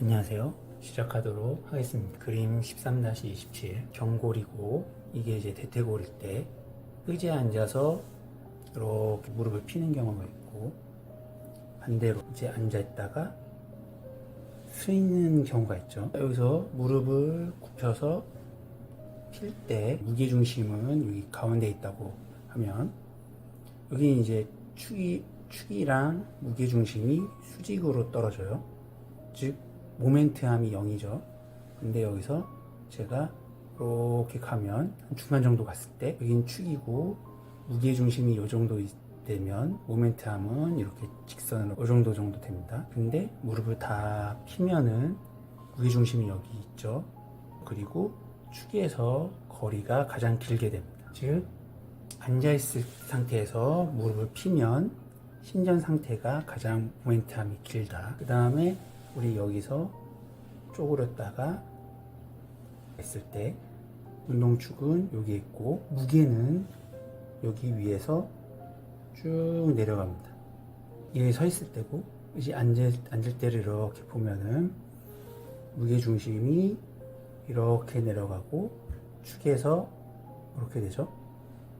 안녕하세요. 시작하도록 하겠습니다. 그림 13-27 경골이고 이게 이제 대퇴골일 때 의자에 앉아서 이렇게 무릎을 피는 경우가 있고 반대로 이제 앉아 있다가 서 있는 경우가 있죠. 여기서 무릎을 굽혀서 필 때 무게 중심은 여기 가운데 있다고 하면 여기 이제 축이 축이랑 무게 중심이 수직으로 떨어져요. 즉 모멘트함이 0이죠. 근데 여기서 제가 이렇게 가면 한 중간 정도 갔을 때 여긴 축이고 무게 중심이 이 정도 있- 되면 모멘트함은 이렇게 직선으로 이 정도 정도 됩니다. 근데 무릎을 다 피면은 무게 중심이 여기 있죠. 그리고 축에서 거리가 가장 길게 됩니다. 즉 앉아 있을 상태에서 무릎을 피면 신전 상태가 가장 모멘트함이 길다. 그 다음에 우리 여기서 쪼그렸다가 했을 때 운동축은 여기 있고 무게는 여기 위에서 쭉 내려갑니다. 이게 서 있을 때고 이제 앉을, 앉을 때를 이렇게 보면은 무게 중심이 이렇게 내려가고 축에서 이렇게 되죠.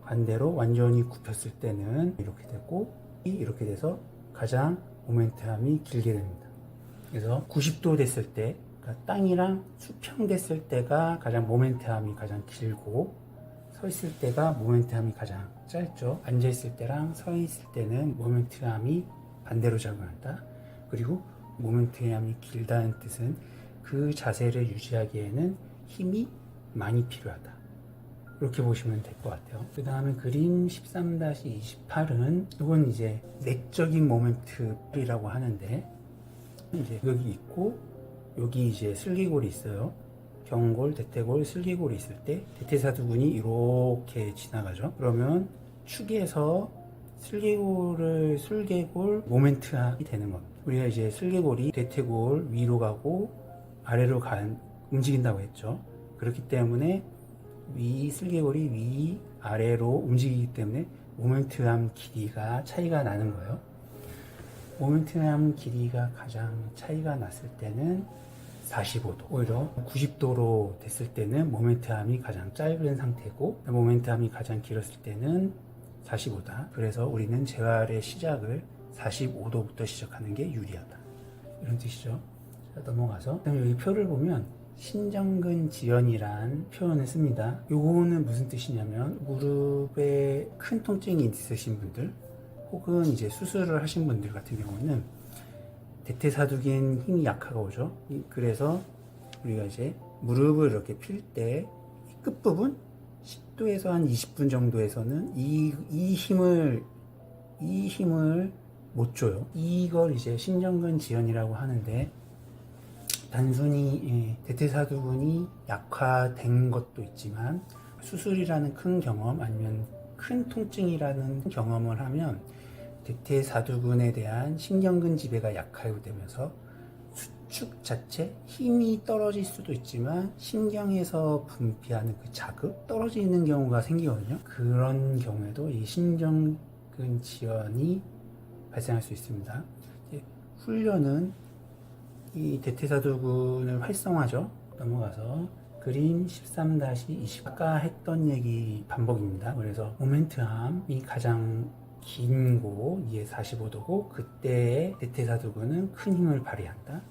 반대로 완전히 굽혔을 때는 이렇게 되고 이렇게 돼서 가장 모멘트함이 길게 됩니다. 그래서 90도 됐을 때 그러니까 땅이랑 수평 됐을 때가 가장 모멘트함이 가장 길고 서 있을 때가 모멘트함이 가장 짧죠. 앉아 있을 때랑 서 있을 때는 모멘트함이 반대로 작용한다. 그리고 모멘트함이 길다는 뜻은 그 자세를 유지하기에는 힘이 많이 필요하다. 이렇게 보시면 될 것 같아요. 그 다음에 그림 13-28은 이건 이제 내적인 모멘트이라고 하는데 이제 여기 있고 여기 이제 슬기골이 있어요. 경골, 대퇴골, 슬기골이 있을 때 대퇴사두근이 이렇게 지나가죠. 그러면 축에서 슬기골을 슬개골 모멘트이 되는 겁니다. 우리가 이제 슬개골이 대퇴골 위로 가고 아래로 간 움직인다고 했죠. 그렇기 때문에 위 슬개골이 위 아래로 움직이기 때문에 모멘트함 길이가 차이가 나는 거예요. 모멘트함 길이가 가장 차이가 났을 때는 45도. 오히려 90도로 됐을 때는 모멘트함이 가장 짧은 상태고 모멘트함이 가장 길었을 때는 45다. 그래서 우리는 재활의 시작을 45도부터 시작하는 게 유리하다. 이런 뜻이죠. 자, 넘어가서 그다음에 여기 표를 보면 신정근 지연이란 표현을 씁니다. 요거는 무슨 뜻이냐면 무릎에 큰 통증이 있으신 분들 혹은 이제 수술을 하신 분들 같은 경우는 대퇴사두긴 힘이 약하가 오죠. 이- 그래서 우리가 이제 무릎을 이렇게 필 때 끝부분 10도에서 한 20분 정도에서는 이, 이 힘을 이 힘을 못 줘요. 이걸 이제 신정근 지연이라고 하는데 단순히 예, 대퇴사두근이 약화된 것도 있지만 수술이라는 큰 경험 아니면 큰 통증이라는 경험을 하면 대퇴사두근에 대한 신경근 지배가 약화되면서 수축 자체 힘이 떨어질 수도 있지만 신경에서 분비하는 그 자극 떨어지는 경우가 생기거든요. 그런 경우에도 이 신경근 지연이 발생할 수 있습니다. 훈련은 이 대퇴사두근을 활성화죠. 넘어가서 그림 13-20 아까 했던 얘기 반복입니다. 그래서 모멘트함이 가장 긴고 이게 45도고 그때의 대퇴사두근은 큰 힘을 발휘한다.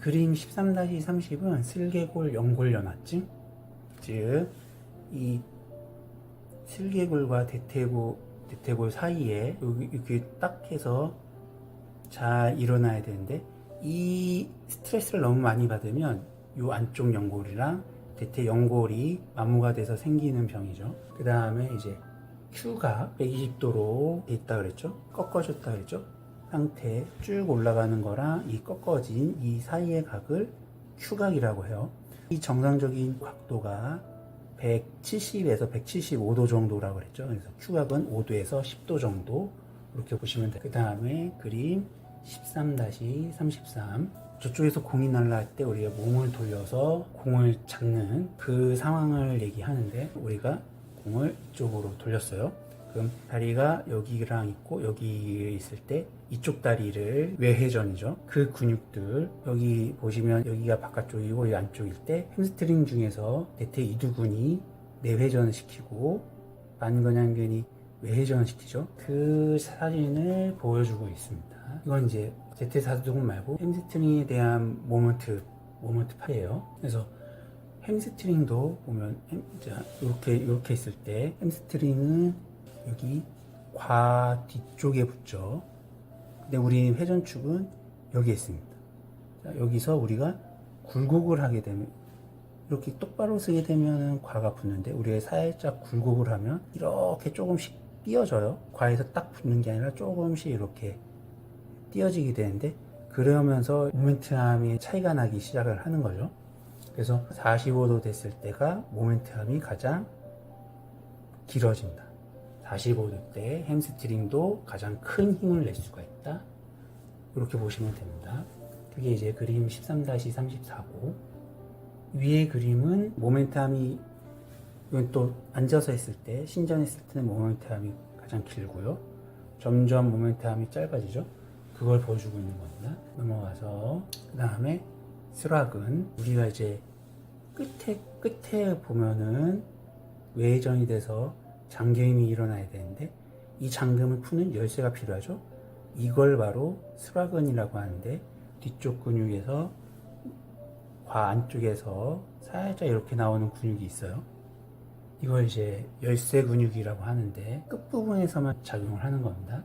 그림 13-30은 슬개골 연골연화증 즉 이 슬개골과 대퇴골, 대퇴골 사이에 여기 이렇게 딱 해서 잘 일어나야 되는데 이 스트레스를 너무 많이 받으면 이 안쪽 연골이랑 대퇴 연골이 마모가 돼서 생기는 병이죠. 그 다음에 이제 Q가 120도로 돼 있다 그랬죠. 꺾어졌다 그랬죠. 상태 쭉 올라가는 거랑 이 꺾어진 이 사이의 각을 Q각이라고 해요. 이 정상적인 각도가 170에서 175도 정도라고 그랬죠. 그래서 Q각은 5도에서 10도 정도 이렇게 보시면 돼요. 그 다음에 그림 13-33 저쪽에서 공이 날라갈 때 우리가 몸을 돌려서 공을 잡는 그 상황을 얘기하는데 우리가 공을 이쪽으로 돌렸어요. 그럼 다리가 여기랑 있고 여기에 있을 때 이쪽 다리를 외회전이죠. 그 근육들 여기 보시면 여기가 바깥쪽이고 이 안쪽일 때 햄스트링 중에서 대퇴 이두근이 내회전을 시키고 만근양근이 외회전을 시키죠. 그 사진을 보여주고 있습니다. 이건 이제 대퇴 사두근 말고 햄스트링에 대한 모먼트 모먼트 파예요. 그래서 햄스트링도 보면 이렇게 이렇게 있을 때 햄스트링은 여기 과 뒤쪽에 붙죠. 근데 우리 회전축은 여기에 있습니다. 자, 여기서 우리가 굴곡을 하게 되면 이렇게 똑바로 쓰게 되면 과가 붙는데 우리가 살짝 굴곡을 하면 이렇게 조금씩 띄어져요. 과에서 딱 붙는 게 아니라 조금씩 이렇게 띄어지게 되는데 그러면서 모멘트함이 차이가 나기 시작을 하는 거죠. 그래서 45도 됐을 때가 모멘트함이 가장 길어진다. 45도 때 햄스트링도 가장 큰 힘을 낼 수가 있다. 이렇게 보시면 됩니다. 그게 이제 그림 13-34고 위의 그림은 모멘트함이 이건 또 앉아서 했을 때 신전했을 때는 모멘트함이 가장 길고요. 점점 모멘트함이 짧아지죠. 그걸 보여주고 있는 겁니다. 넘어가서 그 다음에 스락은 우리가 이제 끝에 끝에 보면은 외전이 돼서 잠김이 일어나야 되는데 이 잠금을 푸는 열쇠가 필요하죠. 이걸 바로 스락은이라고 하는데 뒤쪽 근육에서 과 안쪽에서 살짝 이렇게 나오는 근육이 있어요. 이걸 이제 열쇠 근육이라고 하는데 끝부분에서만 작용을 하는 겁니다.